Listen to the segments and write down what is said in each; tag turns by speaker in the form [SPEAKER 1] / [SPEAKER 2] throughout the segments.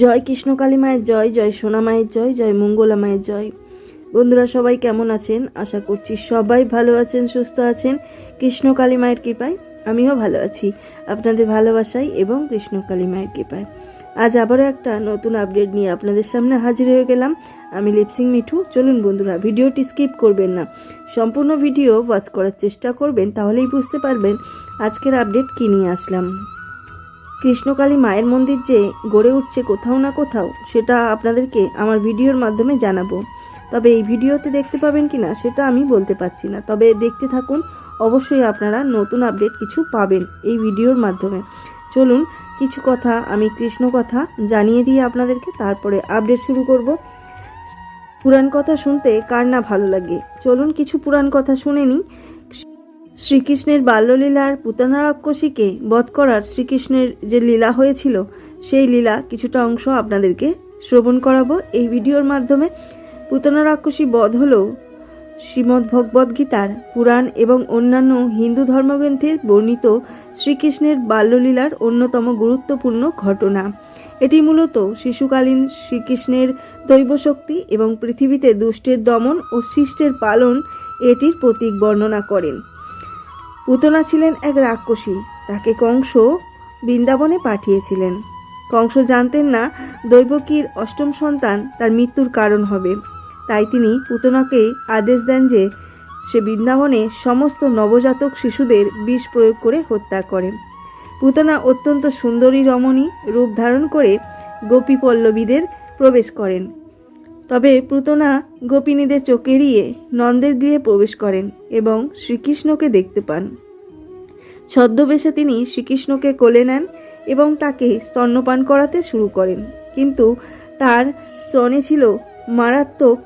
[SPEAKER 1] জয় কৃষ্ণকালী মায়ের জয় জয় সোনা মায়ের জয় জয় মঙ্গলা মায়ের জয়। বন্ধুরা, সবাই কেমন আছেন? আশা করছি সবাই ভালো আছেন, সুস্থ আছেন। কৃষ্ণকালী মায়ের কৃপায় আমিও ভালো আছি। আপনাদের ভালোবাসায় এবং কৃষ্ণকালী মায়ের কৃপায়। আজ আবারও একটা নতুন আপডেট নিয়ে আপনাদের সামনে হাজির হয়ে গেলাম। আমি লিপসিং মিঠু। চলুন বন্ধুরা, ভিডিওটি স্কিপ করবেন না। সম্পূর্ণ ভিডিও ওয়াচ করার চেষ্টা করবেন, তাহলেই বুঝতে পারবেন আজকের আপডেট কী নিয়ে আসলাম। কৃষ্ণকালী মায়ের মন্দির যে গড়ে উঠছে কোথাও না কোথাও, সেটা আপনাদেরকে আমার ভিডিওর মাধ্যমে জানাব। তবে এই ভিডিওতে দেখতে পাবেন কি না সেটা আমি বলতে পারছি না। তবে দেখতে থাকুন, অবশ্যই আপনারা নতুন আপডেট কিছু পাবেন এই ভিডিওর মাধ্যমে। চলুন, কিছু কথা আমি কৃষ্ণ কথা জানিয়ে দিয়ে আপনাদেরকে, তারপরে আপডেট শুরু করব। পুরাণ কথা শুনতে কার না ভালো লাগে? চলুন, কিছু পুরাণ কথা শুনে নিই। শ্রীকৃষ্ণের বাল্যলীলার পুতনা রাক্ষসীকে বধ করার শ্রীকৃষ্ণের যে লীলা হয়েছিল, সেই লীলা কিছুটা অংশ আপনাদেরকে শ্রবণ করাবো। এই ভিডিওর মাধ্যমে পুতনা রাক্ষসী বধ হল শ্রীমদ্ ভগবদ্ গীতার পুরাণ এবং অন্যান্য হিন্দু ধর্মগ্রন্থের বর্ণিত শ্রীকৃষ্ণের বাল্যলীলার অন্যতম গুরুত্বপূর্ণ ঘটনা। এটি মূলত শিশুকালীন শ্রীকৃষ্ণের দৈবশক্তি এবং পৃথিবীতে দুষ্টের দমন ও শিষ্টের পালন এটির প্রতীক বর্ণনা করেন। পুতনা ছিলেন এক রাক্ষসী। তাকে কংস বৃন্দাবনে পাঠিয়েছিলেন। কংস জানতেন না দৈবকীর অষ্টম সন্তান তার মৃত্যুর কারণ হবে। তাই তিনি পুতনাকে আদেশ দেন যে সে বৃন্দাবনে সমস্ত নবজাতক শিশুদের বিষ প্রয়োগ করে হত্যা করে। পুতনা অত্যন্ত সুন্দরী রমণী রূপ ধারণ করে গোপী পল্লবীদের প্রবেশ করেন। তবে পুতনা গোপিনীদের চোখ এড়িয়ে নন্দের গৃহে প্রবেশ করেন এবং শ্রীকৃষ্ণকে দেখতে পান। ছদ্মবেশে তিনি শ্রীকৃষ্ণকে কোলে নেন এবং তাকে স্তন্যপান করাতে শুরু করেন। কিন্তু তার স্তনে ছিল মারাত্মক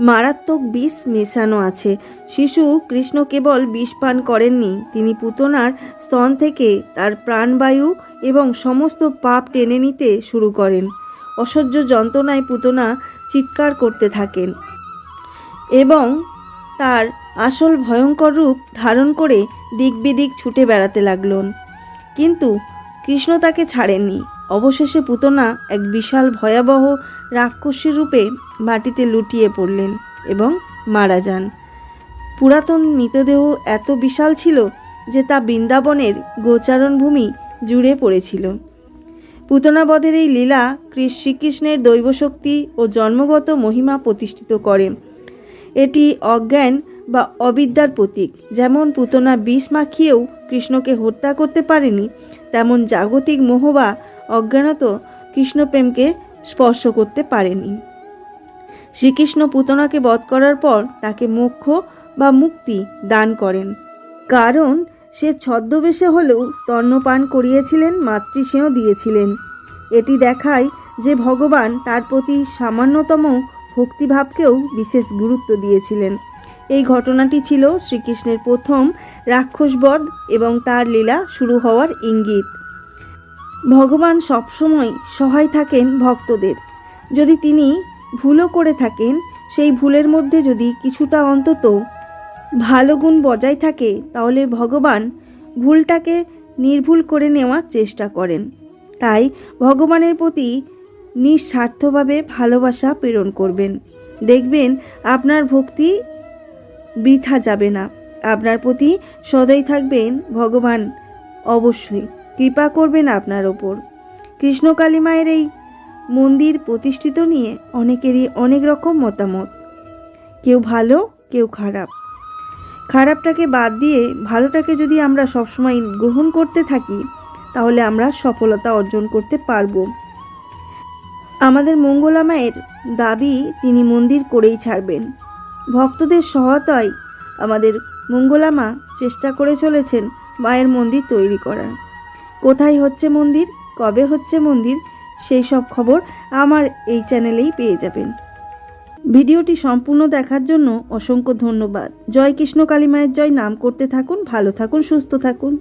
[SPEAKER 1] মারাত্মক বিষ মেশানো আছে। শিশু কৃষ্ণ কেবল বিষ পান করেননি, তিনি পুতনার স্তন থেকে তার প্রাণবায়ু এবং সমস্ত পাপ টেনে নিতে শুরু করেন। অসহ্য যন্ত্রণায় পুতনা চিৎকার করতে থাকেন এবং তার আসল ভয়ঙ্কর রূপ ধারণ করে দিক বিদিক ছুটে বেড়াতে লাগলেন। কিন্তু কৃষ্ণ তাকে ছাড়েননি। অবশেষে পুতনা এক বিশাল ভয়াবহ রাক্ষসী রূপে মাটিতে লুটিয়ে পড়লেন এবং মারা যান। পুরাতন মৃতদেহ এত বিশাল ছিল যে তা বৃন্দাবনের গোচারণ ভূমি জুড়ে পড়েছিল। পুতনাবধের এই লীলা শ্রীকৃষ্ণের দৈবশক্তি ও জন্মগত মহিমা প্রতিষ্ঠিত করে। এটি অজ্ঞান বা অবিদ্যার প্রতীক। যেমন পুতনা বিষ মাখিয়েও কৃষ্ণকে হত্যা করতে পারেনি, তেমন জাগতিক মোহ বা অজ্ঞানত কৃষ্ণপ্রেমকে স্পর্শ করতে পারেনি। শ্রীকৃষ্ণ পুতনাকে বধ করার পর তাকে মোক্ষ বা মুক্তি দান করেন। কারণ সে ছদ্মবেশে হলেও স্তন্যপান করিয়েছিলেন মাতৃস্নেহ দিয়েছিলেন। এটি দেখায় যে ভগবান তার প্রতি সামান্যতম ভক্তিভাবকেও বিশেষ গুরুত্ব দিয়েছিলেন। এই ঘটনাটি ছিল শ্রীকৃষ্ণের প্রথম রাক্ষসবধ এবং তার লীলা শুরু হওয়ার ইঙ্গিত। ভগবান সবসময় সহায় থাকেন ভক্তদের। যদি তিনি ভুলও করে থাকেন, সেই ভুলের মধ্যে যদি কিছুটা অন্তত ভালো গুণ বজায় থাকে, তাহলে ভগবান ভুলটাকে নির্ভুল করে নেওয়ার চেষ্টা করেন। তাই ভগবানের প্রতি নিঃস্বার্থভাবে ভালোবাসা প্রেরণ করবেন। দেখবেন আপনার ভক্তি বৃথা যাবে না। আপনার প্রতি সদয় থাকবেন ভগবান অবশ্যই। কৃপা করবেন আপনার ওপর। কৃষ্ণকালী মায়ের এই মন্দির প্রতিষ্ঠিত নিয়ে অনেকেরই অনেক রকম মতামত। কেউ ভালো, কেউ খারাপ। খারাপটাকে বাদ দিয়ে ভালোটাকে যদি আমরা সবসময় গ্রহণ করতে থাকি, তাহলে আমরা সফলতা অর্জন করতে পারব। আমাদের মঙ্গলামায়ের দাবি তিনি মন্দির করেই ছাড়বেন। ভক্তদের সহায়তায় আমাদের মঙ্গলামা চেষ্টা করে চলেছেন মায়ের মন্দির তৈরি করার। কোথায় হচ্ছে মন্দির, কবে হচ্ছে মন্দির, সেই সব খবর আমার এই চ্যানেলেই পেয়ে যাবেন। ভিডিওটি সম্পূর্ণ দেখার জন্য অসংখ্য ধন্যবাদ। জয় কৃষ্ণ কালী মায়ের জয়। নাম করতে থাকুন, ভালো থাকুন, সুস্থ থাকুন।